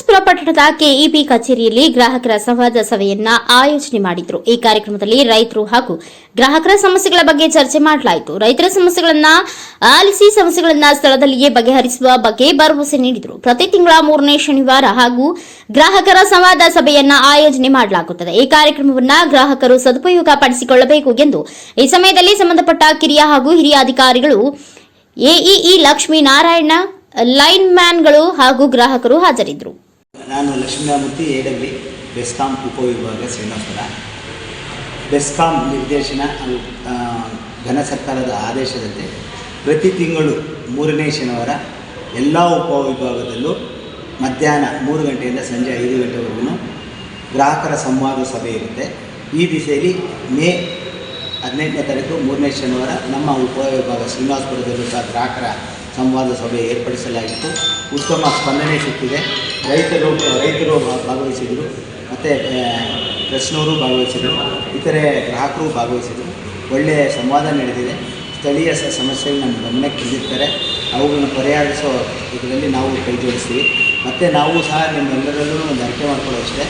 ಶ್ರೀನಿವಾಸಪುರ ಪಟ್ಟಣದ ಕೆಇಬಿ ಕಚೇರಿಯಲ್ಲಿ ಗ್ರಾಹಕರ ಸಂವಾದ ಸಭೆಯನ್ನ ಆಯೋಜನೆ ಮಾಡಿದ್ರು. ಈ ಕಾರ್ಯಕ್ರಮದಲ್ಲಿ ರೈತರು ಹಾಗೂ ಗ್ರಾಹಕರ ಸಮಸ್ಯೆಗಳ ಬಗ್ಗೆ ಚರ್ಚೆ ಮಾಡಲಾಯಿತು. ರೈತರ ಸಮಸ್ಯೆಗಳನ್ನ ಆಲಿಸಿ ಸಮಸ್ಯೆಗಳನ್ನ ಸ್ಥಳದಲ್ಲಿಯೇ ಬಗೆಹರಿಸುವ ಬಗ್ಗೆ ಭರವಸೆ ನೀಡಿದರು. ಪ್ರತಿ ತಿಂಗಳ ಮೂರನೇ ಶನಿವಾರ ಹಾಗೂ ಗ್ರಾಹಕರ ಸಂವಾದ ಸಭೆಯನ್ನ ಆಯೋಜನೆ ಮಾಡಲಾಗುತ್ತದೆ. ಈ ಕಾರ್ಯಕ್ರಮವನ್ನ ಗ್ರಾಹಕರು ಸದುಪಯೋಗ ಪಡಿಸಿಕೊಳ್ಳಬೇಕು ಎಂದು ಈ ಸಮಯದಲ್ಲಿ ಸಂಬಂಧಪಟ್ಟ ಕಿರಿಯ ಹಾಗೂ ಹಿರಿಯ ಅಧಿಕಾರಿಗಳು ಎಇಇ ಲಕ್ಷ್ಮೀನಾರಾಯಣ ಲೈನ್ ಮ್ಯಾನ್ಗಳು ಹಾಗೂ ಗ್ರಾಹಕರು ಹಾಜರಿದ್ದರು. ನಾನು ಲಕ್ಷ್ಮೀನಾಮೂರ್ತಿ ಎ ಬೆಸ್ಕಾಂ ಉಪವಿಭಾಗ ಶ್ರೀನಿವಾಸಪುರ. ಬೆಸ್ಕಾಂ ನಿರ್ದೇಶನ ಘನ ಸರ್ಕಾರದ ಆದೇಶದಂತೆ ಪ್ರತಿ ತಿಂಗಳು ಮೂರನೇ ಶನಿವಾರ ಎಲ್ಲ ಉಪವಿಭಾಗದಲ್ಲೂ ಮಧ್ಯಾಹ್ನ ಮೂರು ಗಂಟೆಯಿಂದ ಸಂಜೆ ಐದು ಗಂಟೆವರೆಗೂ ಗ್ರಾಹಕರ ಸಂವಾದ ಸಭೆ ಇರುತ್ತೆ. ಈ ದಿಸೆಯಲ್ಲಿ ಮೇ ಹದಿನೆಂಟನೇ ತಾರೀಕು ಮೂರನೇ ಶನಿವಾರ ನಮ್ಮ ಉಪವಿಭಾಗ ಶ್ರೀನಿವಾಸಪುರದಲ್ಲೂ ಸಹ ಗ್ರಾಹಕರ ಸಂವಾದ ಸಭೆ ಏರ್ಪಡಿಸಲಾಗಿತ್ತು. ಉತ್ತಮ ಸ್ಪಂದನೆ ಸಿಕ್ಕಿದೆ. ರೈತರು ರೈತರು ಭಾಗವಹಿಸಿದರು. ಮತ್ತು ಪ್ರೆಸ್ನವರು ಭಾಗವಹಿಸಿದರು. ಇತರೆ ಗ್ರಾಹಕರು ಭಾಗವಹಿಸಿದರು. ಒಳ್ಳೆಯ ಸಂವಾದ ನಡೆದಿದೆ. ಸ್ಥಳೀಯ ಸಮಸ್ಯೆಗಳು ನಮ್ಮ ಗಮನಕ್ಕೆ ತಂದಿರ್ತಾರೆ. ಅವುಗಳನ್ನು ಪರಿಹರಿಸೋ ಇದರಲ್ಲಿ ನಾವು ಕೈ ಜೋಡಿಸ್ತೀವಿ. ಮತ್ತು ನಾವು ಸಹ ನಿಮ್ಮೆಲ್ಲರಲ್ಲೂ ಒಂದು ಅರಿಕೆ ಮಾಡ್ಕೊಳ್ಳೋಷ್ಟೇ.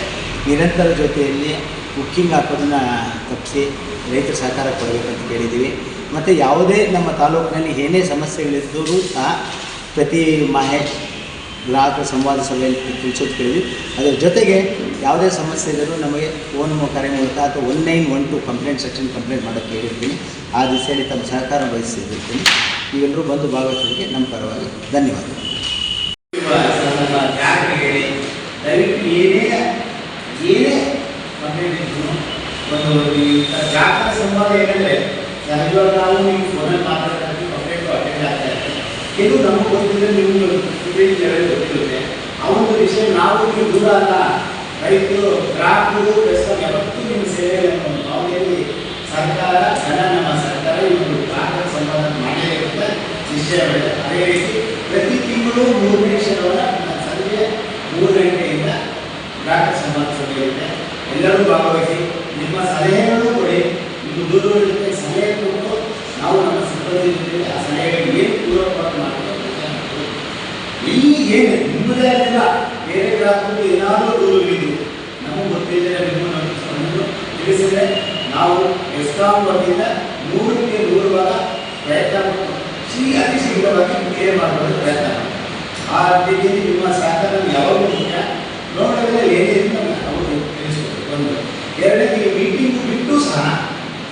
ನಿರಂತರ ಜೊತೆಯಲ್ಲಿ ಬುಕ್ಕಿಂಗ್ ಹಾಕೋದನ್ನು ತಪ್ಪಿಸಿ ರೈತರ ಸಹಕಾರ ಕೊಡಬೇಕಂತ ಕೇಳಿದ್ದೀವಿ. ಮತ್ತು ಯಾವುದೇ ನಮ್ಮ ತಾಲೂಕಿನಲ್ಲಿ ಏನೇ ಸಮಸ್ಯೆಗಳಿದ್ದರೂ ಸಹ ಪ್ರತಿ ಮಾಹೆ ಗ್ರಾಹಕ ಸಂವಾದ ಸಭೆಯಲ್ಲಿ ತಿಳಿಸೋದು ಕೇಳಿದ್ವಿ ಅದರ ಜೊತೆಗೆ ಯಾವುದೇ ಸಮಸ್ಯೆ ಇದ್ದರೂ ನಮಗೆ ಫೋನ್ ಕರೆ ಮೂಲಕ ಅಥವಾ one nine one two complaint section complaint ಮಾಡೋಕ್ಕೆ ಹೇಳಿರ್ತೀನಿ. ಆ ದಿಸೆಯಲ್ಲಿ ತಮ್ಮ ಸಹಕಾರ ವಹಿಸಿರ್ತೀನಿ. ನೀವೆಲ್ಲರೂ ಬಂದು ಭಾಗವಹಿಸೋದಕ್ಕೆ ನಮ್ಮ ಪರವಾಗಿ ಧನ್ಯವಾದಗಳು. ಹೇಳಿ, ದಯವಿಟ್ಟು ಏನೇ ಏನೇ ನಾವು ಮಾತಾಡೋದಕ್ಕೆ ಕೆಲವು ನಮಗೆ ಲೆವೆಲ್ ಗೊತ್ತಿರುತ್ತೆ. ಆ ಒಂದು ವಿಷಯ ನಾವು ನೀವು ದೂರ ಅಲ್ಲ. ರೈತರು, ಗ್ರಾಹಕರು, ಕಸ್ಟಮರ್ ಯಾವತ್ತೂ ನಿಮ್ಮ ಭಾವನೆಯಲ್ಲಿ ಸರ್ಕಾರ ಜನ ನಮ್ಮ ಸರ್ಕಾರ ಈ ಒಂದು ಗ್ರಾಹಕರ ಸಂವಾದ ಮಾಡಲೇ ರೀತಿ ಪ್ರತಿ ತಿಂಗಳು ಮೂರನೇ ಶನಿವಾರ ಸಂಜೆ ಮೂರು ಗಂಟೆಯಿಂದ ಗ್ರಾಹಕ ಸಂವಾದ ಎಲ್ಲರೂ ಭಾಗವಹಿಸಿ ನಿಮ್ಮ ಸಲಹೆಗಳು ನಿಮ್ಮ ಜೊತೆ ಸಲಹೆ ಕೊಟ್ಟು ನಾವು ನಮ್ಮ ಸಿಬ್ಬಂದಿ ಆ ಸಲಹೆಗಳು ಏನು ಪೂರಕವಾಗಿ ಮಾಡಬೇಕು ಏನು ನಿಮ್ಮದೇ ಆಗಿಲ್ಲ ಬೇರೆ ಗ್ರಾಹಕರು ಏನಾದರೂ ದೂರವಿದ್ದು ನಮಗೆ ಗೊತ್ತಿಲ್ಲದೆ ನಮಗೆ ತಿಳಿಸಿದ್ರೆ ನಾವು ಎಸ್ಕಾಂ ವತಿಯಿಂದ ನೂರಕ್ಕೆ ನೂರು ಭಾಗ ಪ್ರಯತ್ನ ಪಟ್ಟು ಶೀ ಅತಿ ಶೀಘ್ರವಾಗಿ ಕ್ಲಿಯರ್ ಮಾಡಲು ಪ್ರಯತ್ನ ಆ ರೀತಿಯಲ್ಲಿ ನಿಮ್ಮ ಸಹಕಾರ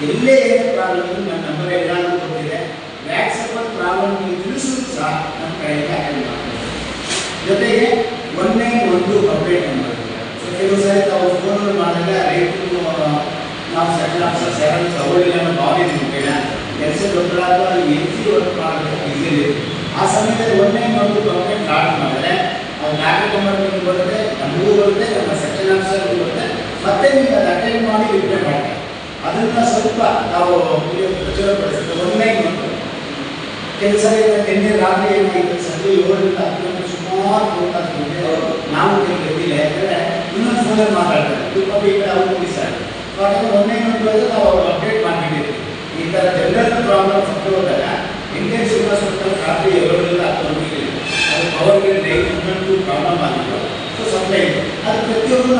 ಎಲ್ಲೇ ಏನೇ ಪ್ರಾಬ್ಲಮ್ ನನ್ನ ನಂಬರ್ ಎಲ್ಲಾದರೂ ಕೊಟ್ಟಿದೆ ವ್ಯಾಟ್ಸಪ್ ಪ್ರಾಬ್ಲಮ್ ತಿಳಿಸಲು ಸಹ ನಮ್ಮ ಕಡೆಯಿಂದ ಹ್ಯಾಂಡಲ್ ಮಾಡ್ತೀವಿ ಜೊತೆಗೆ ಒನ್ ಒಂದೇ ಒಂದು ಕಂಪ್ಲೇಂಟ್ ನಂಬರ್ ಸೊ ಕೆಲವು ಸಾರಿ ತಾವು ಫೋನ್ ಮಾಡಿದ್ರೆ ರೈತರು ನಾವು ಸೆಟಲ್ ಆಫೀಸರ್ ಸೆಟಲ್ ತಗೊಳ್ಳಿಲ್ಲ ಅನ್ನೋ ಭಾವನೆ ನಿಮಗೆ ಕೆಲಸ ಗೊತ್ತಿಲ್ಲ ಅಥವಾ ಎನ್ ಸಿ ವರ್ಕ್ ಮಾಡಬೇಕು ಆ ಸಮಯದಲ್ಲಿ ಒಂದೇ ಒಂದು ಕಂಪ್ಲೇಂಟ್ ಲಾಡ್ ಮಾಡಿದ್ರೆ ಅದು ನಾಲ್ಕು ನಂಬರ್ ಬರುತ್ತೆ, ನಮಗೂ ಬರುತ್ತೆ, ನಮ್ಮ ಸೆಕ್ಷನ್ ಆಫೀಸರ್ಗೂ ಬರುತ್ತೆ. ಮತ್ತೆ ನೀವು ಅದು ಅಟೆಂಡ್ ಮಾಡಿ ರಿಪ್ಲೈ ಮಾಡ್ತೀವಿ ಅದನ್ನ ಸ್ವಲ್ಪ ನಾವು ಪ್ರಚುರಪಡಿಸಿದ್ರೆ ಒಂದೇ ಒಂದು ಕೆಲಸ ನಿನ್ನೆ ರಾತ್ರಿ ಏನಾಯಿತು ಸಂಜೆ ಏಳರಿಂದ ಹತ್ತು ಸುಮಾರು ನಾವು ಗೊತ್ತಿಲ್ಲ ಯಾಕಂದ್ರೆ ಇನ್ನೊಂದು ಫೋನಲ್ಲಿ ಮಾತಾಡ್ತಾರೆ. ತುಂಬ ಅವ್ರು ಮುಗಿಸ್ತಾರೆ ಒಂದೇ ಒಂದು ನಾವು ಅವ್ರು ಅಪ್ಡೇಟ್ ಮಾಡಿಬಿಟ್ಟಿರ್ತೀವಿ ಈ ಥರ ಜನರಲ್ ಪ್ರಾಬ್ಲಮ್ ಸತ್ತು ಹೋದಾಗ ಇಂಡಿಯನ್ ಸ್ವಲ್ಪ ರಾತ್ರಿ ಏಳರಿಂದ ಹತ್ತು ಗಂಟೆಗೆ ಅದು ಪವರ್ ಡೈಲಿ ಪ್ರಾಬ್ಲಮ್ ಆಗಿತ್ತು. ಸೊ ಸಪ್ಲೈ ಅದು ಪ್ರತಿಯೊಂದು